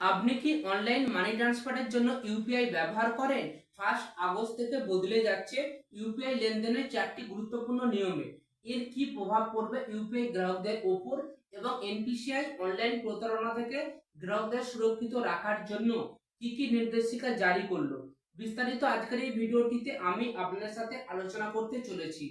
আপনি কি online money ট্রান্সফারের জন্য ইউপিআই ব্যবহার করেন? ফার্স্ট আগস্ট থেকে বদলে যাচ্ছে ইউপিআই লেনদেনের চারটি গুরুত্বপূর্ণ নিয়মে। এর কি প্রভাব পড়বে ইউপিআই গ্রাহকদের ওপর এবং এনপিসিআই অনলাইন প্রতারণা থেকে গ্রাহকদের সুরক্ষিত রাখার জন্য কি কি নির্দেশিকা জারি করল? বিস্তারিত আজকের এই ভিডিওটিতে আমি আপনাদের সাথে আলোচনা করতে চলেছি।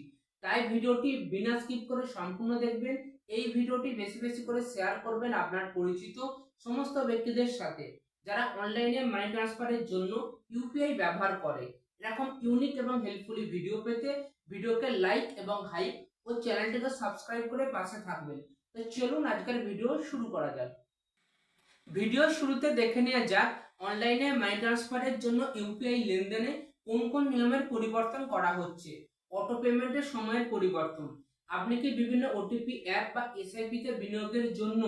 তাই ভিডিওটি বিনা স্কিপ করে সম্পূর্ণ দেখবেন এই ভিডিওটি বেশি বেশি করে শেয়ার করবেন আপনার পরিচিত সমস্ত ব্যক্তিদের সাথে, যারা অনলাইনে মানি ট্রান্সফারের জন্য ইউপিআই ব্যবহার করে। এরকম ইউনিক এবং হেল্পফুলি ভিডিও পেতে ভিডিওকে লাইক এবং হাইপ ও চ্যানেলটিকে সাবস্ক্রাইব করে পাশে থাকবেন। তো চলুন আজকের ভিডিও শুরু করা যাক। ভিডিও শুরুতে দেখে নেওয়া যাক অনলাইনে মানি ট্রান্সফারের জন্য ইউপিআই লেনদেনে কোন কোন নিয়মের পরিবর্তন করা হচ্ছে? অটো পেমেন্টের সময়ের পরিবর্তন আপনি কি বিভিন্ন ওটিপি অ্যাপ বা এসআইপি তে বিনিয়োগের জন্য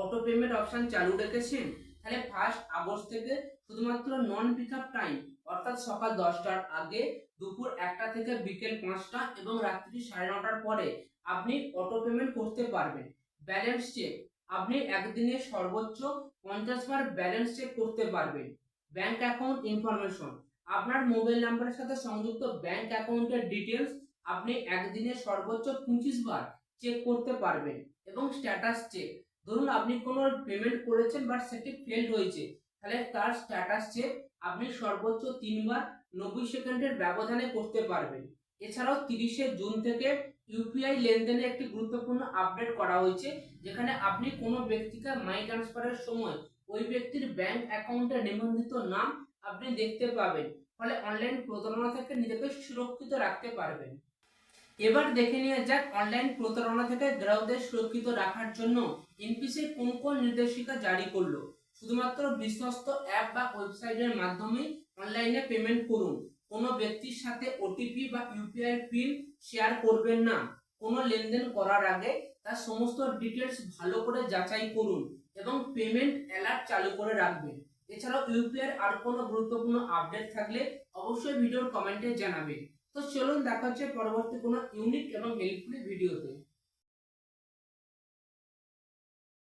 অটো পেমেন্ট অপশন চালু রেখেছেন? তাহলে ফার্স্ট আগস্ট থেকে শুধুমাত্র নন পিক আপ টাইম অর্থাৎ সকাল দশটার আগে দুপুর একটা থেকে বিকেল পাঁচটা এবং রাত্রি সাড়ে নটার পরে আপনি অটো পেমেন্ট করতে পারবেন। ব্যালেন্স চেক আপনি একদিনে সর্বোচ্চ পঞ্চাশ বার ব্যালেন্স চেক করতে পারবেন। ব্যাংক অ্যাকাউন্ট ইনফরমেশন আপনার মোবাইল নাম্বারের সাথে সংযুক্ত ব্যাংক অ্যাকাউন্টের ডিটেলস আপনি একদিনে সর্বোচ্চ পঁচিশ বার চেক করতে পারবেন এবং স্ট্যাটাস চেক ধরুন আপনি কোনো পেমেন্ট করেছেন বাট সেটি ফেল্ড হয়েছে, তাহলে তার স্ট্যাটাস চেক আপনি সর্বোচ্চ তিনবার নব্বই সেকেন্ডের ব্যবধানে করতে পারবেন। এছাড়াও তিরিশে জুন থেকে ইউপিআই লেনদেনে একটি গুরুত্বপূর্ণ আপডেট করা হয়েছে, যেখানে আপনি কোনো ব্যক্তিকে মানি ট্রান্সফারের সময় ওই ব্যক্তির ব্যাংক অ্যাকাউন্টে নিবন্ধিত নাম আপনি দেখতে পাবেন, ফলে অনলাইন প্রতারণা থেকে নিজেকে সুরক্ষিত রাখতে পারবেন। এবার দেখে নেওয়া যাক অনলাইন প্রতারণা থেকে গ্রাহকদের সুরক্ষিত রাখার জন্য এনপিসি কোন কোন নির্দেশিকা জারি করল? শুধুমাত্র বিশ্বস্ত অ্যাপ বা ওয়েবসাইটের মাধ্যমে অনলাইনে পেমেন্ট করুন। কোনো ব্যক্তির সাথে ওটিপি বা ইউপিআই পিন শেয়ার করবেন না। কোনো লেনদেন করার আগে তার সমস্ত ডিটেলস ভালো করে যাচাই করুন এবং পেমেন্ট অ্যালার্ট চালু করে রাখবেন। এছাড়াও ইউপিআই আর কোনো গুরুত্বপূর্ণ আপডেট থাকলে অবশ্যই ভিডিওর কমেন্টে জানাবেন। তো চলুন দেখা হচ্ছে পরবর্তী কোনো ইউনিক এবং হেল্পফুল ভিডিওতে